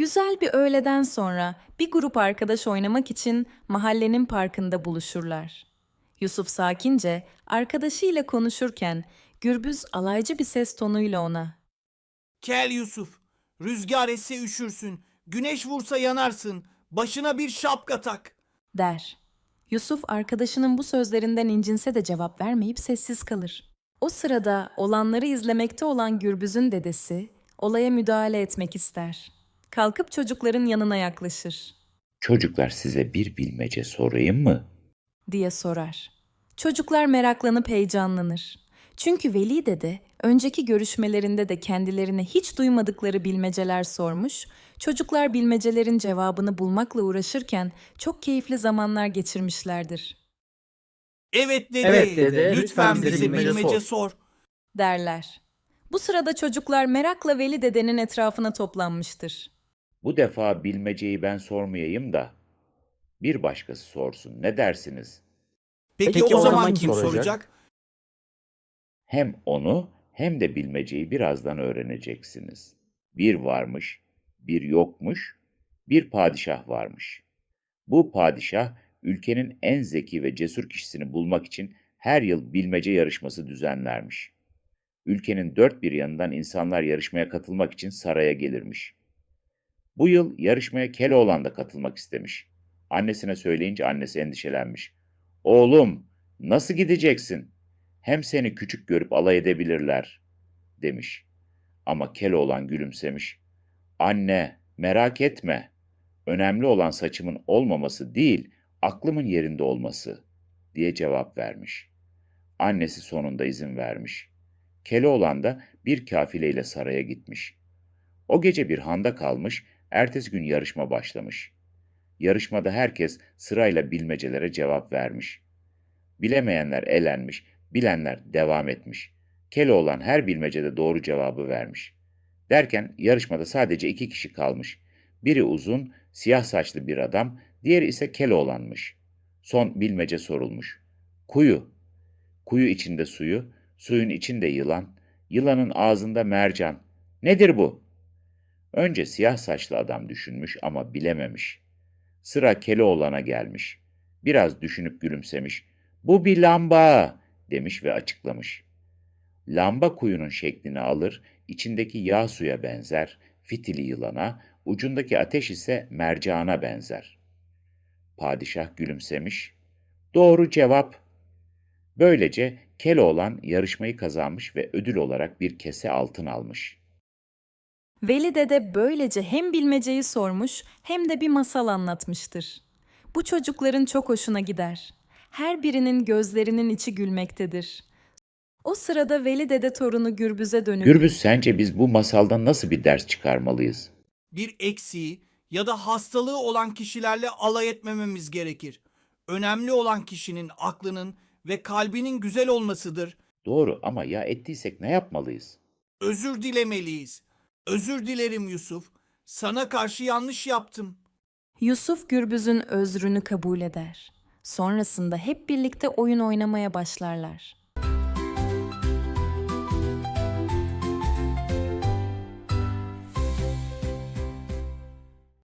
Güzel bir öğleden sonra bir grup arkadaş oynamak için mahallenin parkında buluşurlar. Yusuf sakince arkadaşıyla konuşurken Gürbüz alaycı bir ses tonuyla ona Kel Yusuf, rüzgar esse üşürsün, güneş vursa yanarsın, başına bir şapka tak. der. Yusuf arkadaşının bu sözlerinden incinse de cevap vermeyip sessiz kalır. O sırada olanları izlemekte olan Gürbüz'ün dedesi olaya müdahale etmek ister. Kalkıp çocukların yanına yaklaşır. Çocuklar size bir bilmece sorayım mı? diye sorar. Çocuklar meraklanıp heyecanlanır. Çünkü Veli dede önceki görüşmelerinde de kendilerine hiç duymadıkları bilmeceler sormuş, çocuklar bilmecelerin cevabını bulmakla uğraşırken çok keyifli zamanlar geçirmişlerdir, Evet dede, Evet dede, lütfen lütfen bize bize bilmece, bilmece sor. sor. derler. Bu sırada çocuklar merakla Veli dedenin etrafına toplanmıştır. Bu defa bilmeceyi ben sormayayım da bir başkası sorsun. Ne dersiniz? Peki, Peki o, o zaman zaman kim soracak? soracak? Hem onu hem de bilmeceyi birazdan öğreneceksiniz. Bir varmış, bir yokmuş, bir padişah varmış. Bu padişah ülkenin en zeki ve cesur kişisini bulmak için her yıl bilmece yarışması düzenlermiş. Ülkenin dört bir yanından insanlar yarışmaya katılmak için saraya gelirmiş. Bu yıl yarışmaya Keloğlan da katılmak istemiş. Annesine söyleyince annesi endişelenmiş. Oğlum, nasıl gideceksin? Hem seni küçük görüp alay edebilirler, demiş. Ama Keloğlan gülümsemiş. Anne, merak etme. Önemli olan saçımın olmaması değil, aklımın yerinde olması, diye cevap vermiş. Annesi sonunda izin vermiş. Keloğlan da bir kafileyle saraya gitmiş. O gece bir handa kalmış, ertesi gün yarışma başlamış. Yarışmada herkes sırayla bilmecelere cevap vermiş. Bilemeyenler elenmiş, bilenler devam etmiş. Keloğlan her bilmecede doğru cevabı vermiş. Derken yarışmada sadece iki kişi kalmış. Biri uzun, siyah saçlı bir adam, diğeri ise Keloğlan'mış. Son bilmece sorulmuş. Kuyu. Kuyu içinde suyu, suyun içinde yılan, yılanın ağzında mercan. Nedir bu? Önce siyah saçlı adam düşünmüş ama bilememiş. Sıra Keloğlan'a gelmiş. Biraz düşünüp gülümsemiş. Bu bir lamba demiş ve açıklamış. Lamba kuyunun şeklini alır, içindeki yağ suya benzer, fitili yılana, ucundaki ateş ise mercana benzer. Padişah gülümsemiş. Doğru cevap. Böylece Keloğlan yarışmayı kazanmış ve ödül olarak bir kese altın almış. Veli dede böylece hem bilmeceyi sormuş hem de bir masal anlatmıştır. Bu çocukların çok hoşuna gider. Her birinin gözlerinin içi gülmektedir. O sırada Veli dede torunu Gürbüz'e dönüp Gürbüz sence biz bu masaldan nasıl bir ders çıkarmalıyız? Bir eksiği ya da hastalığı olan kişilerle alay etmememiz gerekir. Önemli olan kişinin aklının ve kalbinin güzel olmasıdır. Doğru ama ya ettiysek ne yapmalıyız? Özür dilemeliyiz. Özür dilerim Yusuf. Sana karşı yanlış yaptım. Yusuf Gürbüz'ün özrünü kabul eder. Sonrasında hep birlikte oyun oynamaya başlarlar.